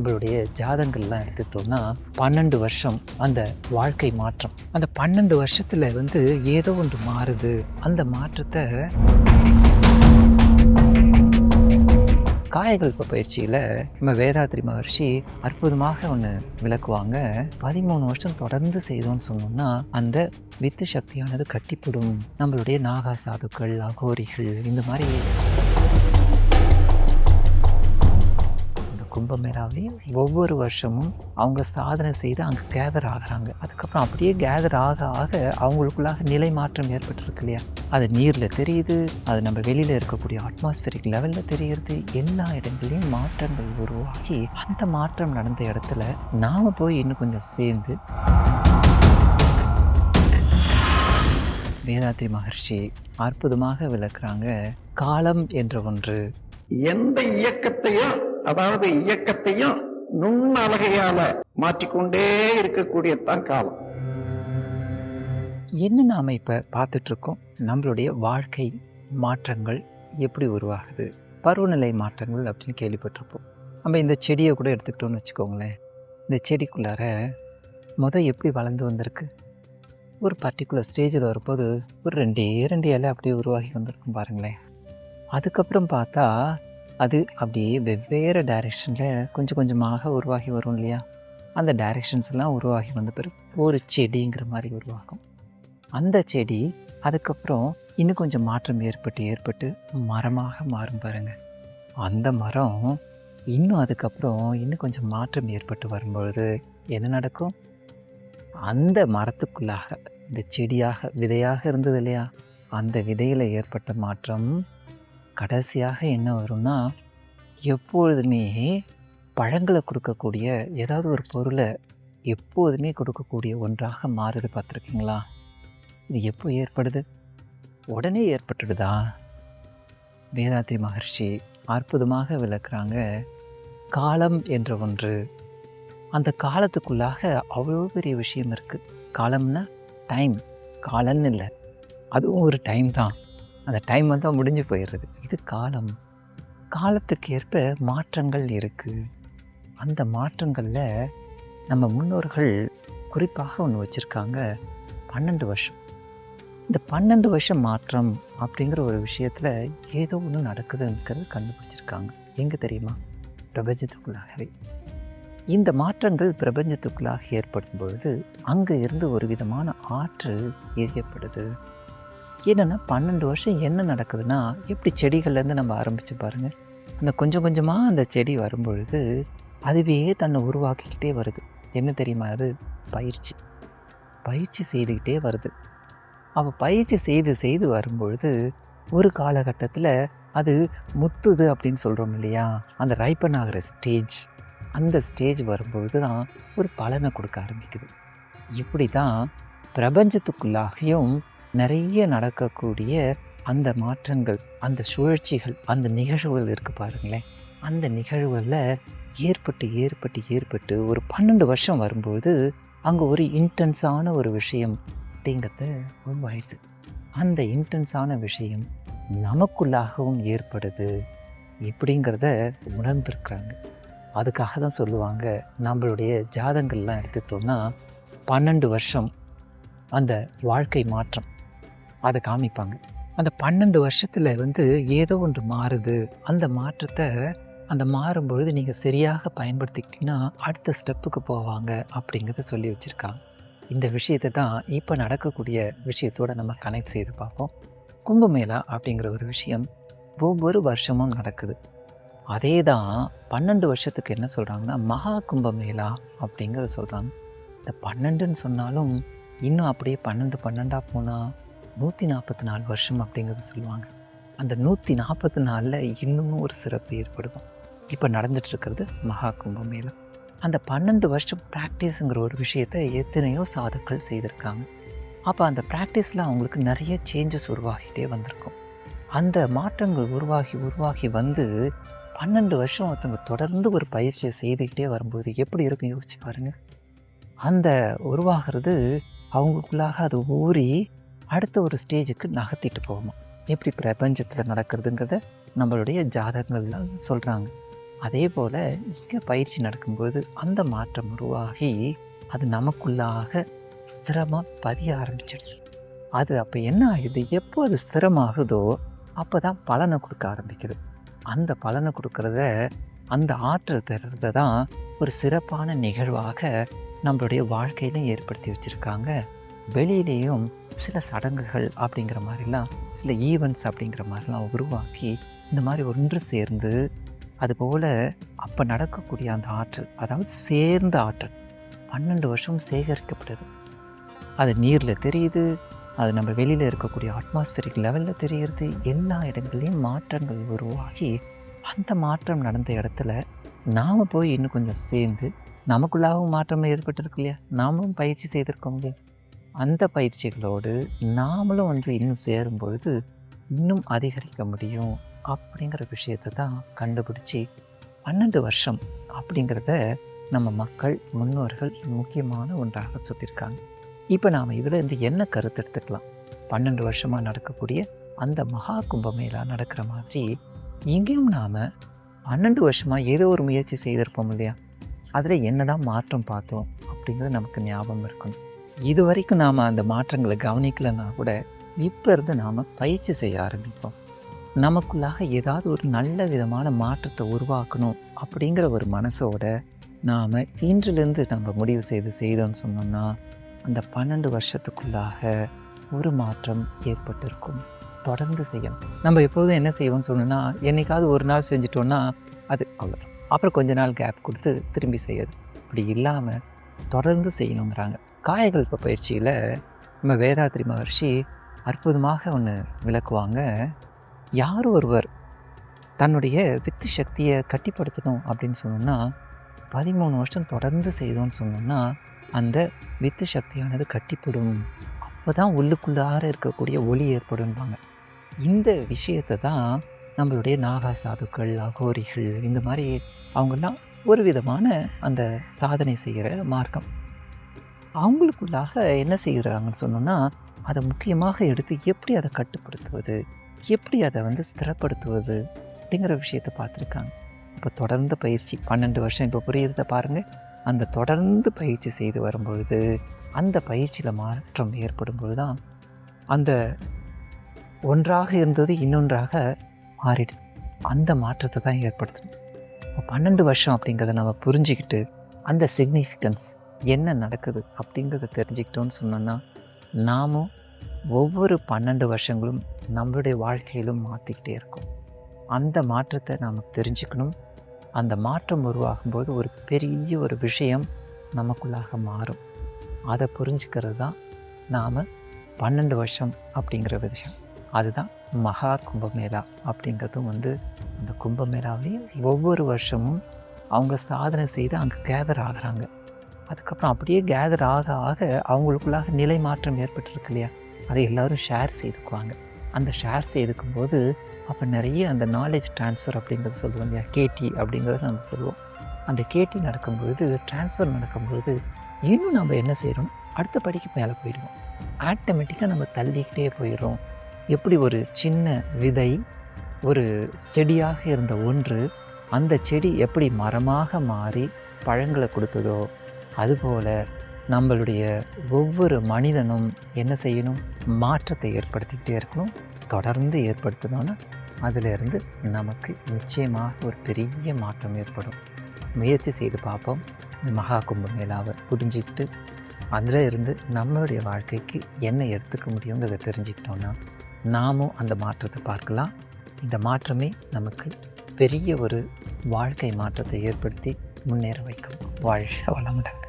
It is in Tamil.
நம்மளுடைய ஜாதங்கள்லாம் எடுத்துக்கிட்டோம்னா பன்னெண்டு வருஷம் அந்த வாழ்க்கை மாற்றம். அந்த பன்னெண்டு வருஷத்தில் வந்து ஏதோ ஒன்று மாறுது. அந்த மாற்றத்தை காயகல்ப பயிற்சியில் நம்ம வேதாத்ரி மகர்ஷி அற்புதமாக ஒன்று விளக்குவாங்க. பதிமூணு வருஷம் தொடர்ந்து செய்தோம்னு சொன்னோம்னா அந்த வித்து சக்தியானது கட்டிப்படும். நம்மளுடைய நாகா சாதுக்கள் அகோரிகள் இந்த மாதிரி கும்பமேளாவிலையும் ஒவ்வொரு வருஷமும் அவங்க சாதனை செய்து அங்கே கேதர் ஆகிறாங்க. அதுக்கப்புறம் அப்படியே கேதர் ஆக ஆக அவங்களுக்குள்ளாக நிலை மாற்றம் ஏற்பட்டிருக்கு இல்லையா? அது நீரில் தெரியுது அது நம்ம வெளியில் இருக்கக்கூடிய அட்மாஸ்பியரிக் லெவலில் தெரியுது. எல்லா இடங்களையும் மாற்றங்கள் உருவாகி அந்த மாற்றம் நடந்த இடத்துல நாம் போய் இன்னும் கொஞ்சம் சேர்ந்து வேதாத்ரி மகர்ஷி அற்புதமாக விளக்குறாங்க காலம் என்ற ஒன்று. எந்த இயக்கத்தையும் அதாவது இயக்கத்தையும் நுண்ணலகையால மாற்றிக்கொண்டே இருக்கக்கூடியதான் காலம். என்ன நாம் இப்போ பார்த்துட்ருக்கோம்? நம்மளுடைய வாழ்க்கை மாற்றங்கள் எப்படி உருவாகுது? பருவநிலை மாற்றங்கள் அப்படின்னு கேள்விப்பட்டிருப்போம். நம்ம இந்த செடியை கூட எடுத்துக்கிட்டோம்னு வச்சுக்கோங்களேன். இந்த செடிக்குள்ளார முத எப்படி வளர்ந்து வந்திருக்கு? ஒரு பர்டிகுலர் ஸ்டேஜில் வரும்போது ஒரு ரெண்டே ரெண்டு இலை அப்படியே உருவாகி வந்திருக்கும் பாருங்களேன். அதுக்கப்புறம் பார்த்தா அது அப்படியே வெவ்வேறு டைரெக்ஷனில் கொஞ்சம் கொஞ்சமாக உருவாகி வரும் இல்லையா? அந்த டைரெக்ஷன்ஸ் எல்லாம் உருவாகி வந்த பிறகு ஒரு செடிங்கிற மாதிரி உருவாகும். அந்த செடி அதுக்கப்புறம் இன்னும் கொஞ்சம் மாற்றம் ஏற்பட்டு ஏற்பட்டு மரமாக மாறும் பாருங்க. அந்த மரம் இன்னும் அதுக்கப்புறம் இன்னும் கொஞ்சம் மாற்றம் ஏற்பட்டு வரும்பொழுது என்ன நடக்கும்? அந்த மரத்துக்குள்ளாக இந்த செடியாக விதையாக இருந்தது இல்லையா? அந்த விதையில் ஏற்பட்ட மாற்றம் கடைசியாக என்ன வரும்னா எப்பொழுதுமே பழங்களை கொடுக்கக்கூடிய ஏதாவது ஒரு பொருளை எப்போதுமே கொடுக்கக்கூடிய ஒன்றாக மாறுது பார்த்துருக்கீங்களா? இது எப்போ ஏற்படுது? உடனே ஏற்பட்டுடுதா? வேதாத்ரி மகர்ஷி அற்புதமாக விளக்குறாங்க காலம் என்ற ஒன்று. அந்த காலத்துக்குள்ளாக அவ்வளோ பெரிய விஷயம் இருக்குது காலம்னா டைம் காலம்னு இல்லை. அதுவும் ஒரு டைம் தான். அந்த டைம் வந்து முடிஞ்சு போயிடுறது. இது காலம். காலத்துக்கு ஏற்ப மாற்றங்கள் இருக்குது அந்த மாற்றங்களில் நம்ம முன்னோர்கள் குறிப்பாக ஒன்று வச்சுருக்காங்க. பன்னெண்டு வருஷம். இந்த பன்னெண்டு வருஷம் மாற்றம் அப்படிங்கிற ஒரு விஷயத்தில் ஏதோ ஒன்று நடக்குதுங்கிறது கண்டுபிடிச்சிருக்காங்க. எங்கே தெரியுமா? பிரபஞ்சத்துக்குள்ளாகவே. இந்த மாற்றங்கள் பிரபஞ்சத்துக்குள்ளாக ஏற்படும் பொழுது அங்கே இருந்து ஒரு விதமான ஆற்றல் எரியப்படுது. என்னென்னா பன்னெண்டு வருஷம் என்ன நடக்குதுன்னா எப்படி செடிகள்லேருந்து நம்ம ஆரம்பித்து பாருங்கள் அந்த கொஞ்சம் கொஞ்சமாக அந்த செடி வரும்பொழுது அதுவே தன்னை உருவாக்கிக்கிட்டே வருது. என்ன தெரியுமா அது? பயிற்சி. பயிற்சி செய்துக்கிட்டே வருது. அவள் பயிற்சி செய்து செய்து வரும்பொழுது ஒரு காலகட்டத்தில் அது முத்துது அப்படின்னு சொல்கிறோம் இல்லையா? அந்த ரைப்பன் ஆகிற ஸ்டேஜ் அந்த ஸ்டேஜ் வரும்பொழுது தான் ஒரு பலனை கொடுக்க ஆரம்பிக்குது. இப்படி தான் பிரபஞ்சத்துக்குள்ளாகியும் நிறைய நடக்கக்கூடிய அந்த மாற்றங்கள் அந்த சுழற்சிகள் அந்த நிகழ்வுகள் இருக்குது பாருங்களேன். அந்த நிகழ்வுகளில் ஏற்பட்டு ஏற்பட்டு ஏற்பட்டு ஒரு பன்னெண்டு வருஷம் வரும்பொழுது அங்கே ஒரு இன்டென்ஸான ஒரு விஷயம் அப்படிங்கிறத உருவாயிடுது அந்த இன்டென்ஸான விஷயம் நமக்குள்ளாகவும் ஏற்படுது இப்படிங்கிறத உணர்ந்திருக்கிறாங்க. அதுக்காக தான் சொல்லுவாங்க நம்மளுடைய ஜாதங்கள்லாம் எடுத்துக்கிட்டோம்னா பன்னெண்டு வருஷம் அந்த வாழ்க்கை மாற்றம் அதை காமிப்பாங்க. அந்த பன்னெண்டு வருஷத்தில் வந்து ஏதோ ஒன்று மாறுது. அந்த மாற்றத்தை அந்த மாறும்பொழுது நீங்கள் சரியாக பயன்படுத்திக்கிட்டிங்கன்னா அடுத்த ஸ்டெப்புக்கு போவாங்க அப்படிங்கிறத சொல்லி வச்சுருக்காங்க. இந்த விஷயத்தை தான் இப்போ நடக்கக்கூடிய விஷயத்தோடு நம்ம கனெக்ட் செய்து பார்ப்போம். கும்பமேளா அப்படிங்கிற ஒரு விஷயம் ஒவ்வொரு வருஷமும் நடக்குது. அதே தான் பன்னெண்டு வருஷத்துக்கு என்ன சொல்கிறாங்கன்னா மகா கும்பமேளா அப்படிங்கிறத சொல்கிறாங்க இந்த பன்னெண்டுன்னு சொன்னாலும் இன்னும் அப்படியே பன்னெண்டு பன்னெண்டாக போனால் நூற்றி நாற்பத்தி நாலு வருஷம் அப்படிங்கிறது சொல்லுவாங்க. அந்த நூற்றி நாற்பத்தி நாலில் இன்னமும் ஒரு சிறப்பு ஏற்படுதும். இப்போ நடந்துகிட்ருக்கிறது மகா கும்பமேளம். அந்த பன்னெண்டு வருஷம் ப்ராக்டிஸுங்கிற ஒரு விஷயத்தை எத்தனையோ சாதுக்கள் செய்திருக்காங்க. அப்போ அந்த ப்ராக்டிஸில் அவங்களுக்கு நிறைய சேஞ்சஸ் உருவாகிட்டே வந்திருக்கும். அந்த மாற்றங்கள் உருவாகி உருவாகி வந்து பன்னெண்டு வருஷம் ஒருத்தவங்க தொடர்ந்து ஒரு பயிற்சியை செய்துக்கிட்டே வரும்போது எப்படி இருக்கும் யோசிச்சு பாருங்கள் அந்த உருவாகிறது அவங்களுக்குள்ளாக அது ஊறி அடுத்த ஒரு ஸ்டேஜுக்கு நகர்த்திட்டு போகணும். எப்படி பிரபஞ்சத்தில் நடக்கிறதுங்கிறத நம்மளுடைய ஜாதகங்கள்லாம் சொல்கிறாங்க அதே போல் இங்கே பயிற்சி நடக்கும்போது அந்த மாற்றம் உருவாகி அது நமக்குள்ளாக ஸ்திரமாக பதிய ஆரம்பிச்சிடுது. அது அப்போ என்ன ஆகுது? எப்போ அது ஸ்திரமாகுதோ அப்போ தான் பலனை கொடுக்க ஆரம்பிக்குது. அந்த பலனை கொடுக்கறத அந்த ஆற்றல் பெறுறத தான் ஒரு சிறப்பான நிகழ்வாக நம்மளுடைய வாழ்க்கையிலும் ஏற்படுத்தி வச்சுருக்காங்க. வெளியிலேயும் சில சடங்குகள் அப்படிங்கிற மாதிரிலாம் சில ஈவெண்ட்ஸ் அப்படிங்கிற மாதிரிலாம் உருவாக்கி இந்த மாதிரி ஒன்று சேர்ந்து அதுபோல் அப்போ நடக்கக்கூடிய அந்த ஆற்றல் அதாவது சேர்ந்த ஆற்றல் பன்னெண்டு வருஷம் சேகரிக்கப்படுது அது நீரில் தெரியுது அது நம்ம வெளியில் இருக்கக்கூடிய அட்மாஸ்பியரிக் லெவலில் தெரிகிறது எல்லா இடங்கள்லையும் மாற்றங்கள் உருவாகி அந்த மாற்றம் நடந்த இடத்துல நாம் போய் இன்னும் கொஞ்சம் சேர்ந்து நமக்குள்ளாகவும் மாற்றம் ஏற்பட்டிருக்கு இல்லையா? நாமும் பயிற்சி செய்திருக்கோம் இல்லையா? அந்த பயிற்சிகளோடு நாமளும் வந்து இன்னும் சேரும் பொழுது இன்னும் அதிகரிக்க முடியும் அப்படிங்கிற விஷயத்தை தான் கண்டுபிடிச்சி பன்னெண்டு வருஷம் அப்படிங்கிறத நம்ம மக்கள் முன்னோர்கள் முக்கியமான ஒன்றாக சொல்லியிருக்காங்க. இப்போ நாம் இதில் என்ன கருத்து எடுத்துக்கலாம்? பன்னெண்டு வருஷமாக நடக்கக்கூடிய அந்த மகா கும்பமேளா நடக்கிற மாதிரி இங்கேயும் நாம் பன்னெண்டு வருஷமாக ஏதோ ஒரு முயற்சி செய்திருப்போம் இல்லையா? அதில் என்ன தான் மாற்றம் பார்த்தோம் அப்படிங்கிறது நமக்கு ஞாபகம் இருக்கணும். இது வரைக்கும் நாம் அந்த மாற்றங்களை கவனிக்கலைன்னா கூட இப்போ இருந்து நாம் பயிற்சி செய்ய ஆரம்பிப்போம். நமக்குள்ளாக ஏதாவது ஒரு நல்ல விதமான மாற்றத்தை உருவாக்கணும் அப்படிங்கிற ஒரு மனசோட நாம் இன்றிலிருந்து நம்ம முடிவு செய்து செய்தோம்னு சொன்னோம்னா அந்த பன்னெண்டு வருஷத்துக்குள்ளாக ஒரு மாற்றம் ஏற்பட்டிருக்கும். தொடர்ந்து செய்யணும். நம்ம எப்போதும் என்ன செய்வோம்னு சொன்னோன்னா என்னைக்காவது ஒரு நாள் செஞ்சிட்டோன்னா அது அவ்வளோ அப்புறம் கொஞ்ச நாள் கேப் கொடுத்து திரும்பி செய்யறது. அப்படி இல்லாமல் தொடர்ந்து செய்யணுங்கிறாங்க. காயகல்ப பயிற்சியில் நம்ம வேதாத்ரி மகர்ஷி அற்புதமாக ஒன்று விளக்குவாங்க. யார் ஒருவர் தன்னுடைய வித்து சக்தியை கட்டிப்படுத்தணும் அப்படின்னு சொன்னோம்னா பதிமூணு வருஷம் தொடர்ந்து செய்தோம்னு சொன்னோம்னா அந்த வித்து சக்தியானது கட்டிப்படும். அப்போ தான் உள்ளுக்குள்ளார இருக்கக்கூடிய ஒளி ஏற்படும்பாங்க. இந்த விஷயத்தை தான் நம்மளுடைய நாகா சாதுக்கள் அகோரிகள் இந்த மாதிரி அவங்கெல்லாம் ஒரு விதமான அந்த சாதனை செய்கிற மார்க்கம். அவங்களுக்குள்ளாக என்ன செய்கிறாங்கன்னு சொன்னோன்னா அதை முக்கியமாக எடுத்து எப்படி அதை கட்டுப்படுத்துவது எப்படி அதை வந்து ஸ்திரப்படுத்துவது அப்படிங்கிற விஷயத்தை பார்த்துருக்காங்க. இப்போ தொடர்ந்து பயிற்சி பன்னெண்டு வருஷம் இப்போ புரியுறத பாருங்கள் அந்த தொடர்ந்து பயிற்சி செய்து வரும்பொழுது அந்த பயிற்சியில் மாற்றம் ஏற்படும் பொழுது தான் அந்த ஒன்றாக இருந்தது இன்னொன்றாக மாறிடுது. அந்த மாற்றத்தை தான் ஏற்படுத்தணும் இப்போ பன்னெண்டு வருஷம் அப்படிங்கிறத நம்ம புரிஞ்சுக்கிட்டு அந்த சிக்னிஃபிகன்ஸ் என்ன நடக்குது அப்படிங்கிறத தெரிஞ்சுக்கிட்டோன்னு சொன்னோன்னா நாமும் ஒவ்வொரு பன்னெண்டு வருஷங்களும் நம்மளுடைய வாழ்க்கையிலும் மாற்றிக்கிட்டே இருக்கும். அந்த மாற்றத்தை நாம் தெரிஞ்சுக்கணும். அந்த மாற்றம் உருவாகும்போது ஒரு பெரிய ஒரு விஷயம் நமக்குள்ளாக மாறும். அதை புரிஞ்சுக்கிறது தான் நாம் பன்னெண்டு வருஷம் அப்படிங்கிற விஷயம் அதுதான் மகா கும்பமேளா அப்படிங்கிறதும் வந்து அந்த கும்பமேளாவிலையும் ஒவ்வொரு வருஷமும் அவங்க சாதனை செய்து அங்கே கேதர் ஆகுறாங்க. அதுக்கப்புறம் அப்படியே கேதர் ஆக ஆக அவங்களுக்குள்ளாக நிலை மாற்றம் ஏற்பட்டிருக்கு இல்லையா? அதை எல்லோரும் ஷேர் செய்துக்குவாங்க. அந்த ஷேர் செய்துக்கும் போது அப்போ நிறைய அந்த நாலேஜ் ட்ரான்ஸ்ஃபர் அப்படிங்கிறது சொல்லுவோம் இல்லையா? கேடி அப்படிங்கிறத நம்ம சொல்லுவோம். அந்த கேடி நடக்கும்பொழுது ட்ரான்ஸ்ஃபர் நடக்கும்பொழுது இன்னும் நம்ம என்ன செய்கிறோம் அடுத்த படிக்கு மேலே போயிடுவோம். ஆட்டோமேட்டிக்காக நம்ம தள்ளிக்கிட்டே போயிடுறோம். எப்படி ஒரு சின்ன விதை ஒரு செடியாக இருந்த ஒன்று அந்த செடி எப்படி மரமாக மாறி பழங்களை கொடுத்ததோ அதுபோல் நம்மளுடைய ஒவ்வொரு மனிதனும் என்ன செய்யணும்? மாற்றத்தை ஏற்படுத்திக்கிட்டே இருக்கணும். தொடர்ந்து ஏற்படுத்தணும்னா அதிலிருந்து நமக்கு நிச்சயமாக ஒரு பெரிய மாற்றம் ஏற்படும். முயற்சி செய்து பார்ப்போம். இந்த மகா கும்பமேளாவை புரிஞ்சிக்கிட்டு அதில் இருந்து நம்மளுடைய வாழ்க்கைக்கு என்ன எடுத்துக்க முடியுங்கிறத தெரிஞ்சுக்கிட்டோன்னா நாமும் அந்த மாற்றத்தை பார்க்கலாம். இந்த மாற்றமே நமக்கு பெரிய ஒரு வாழ்க்கை மாற்றத்தை ஏற்படுத்தி முன்னேற வைக்கும். வாழ்க வளமுடன்.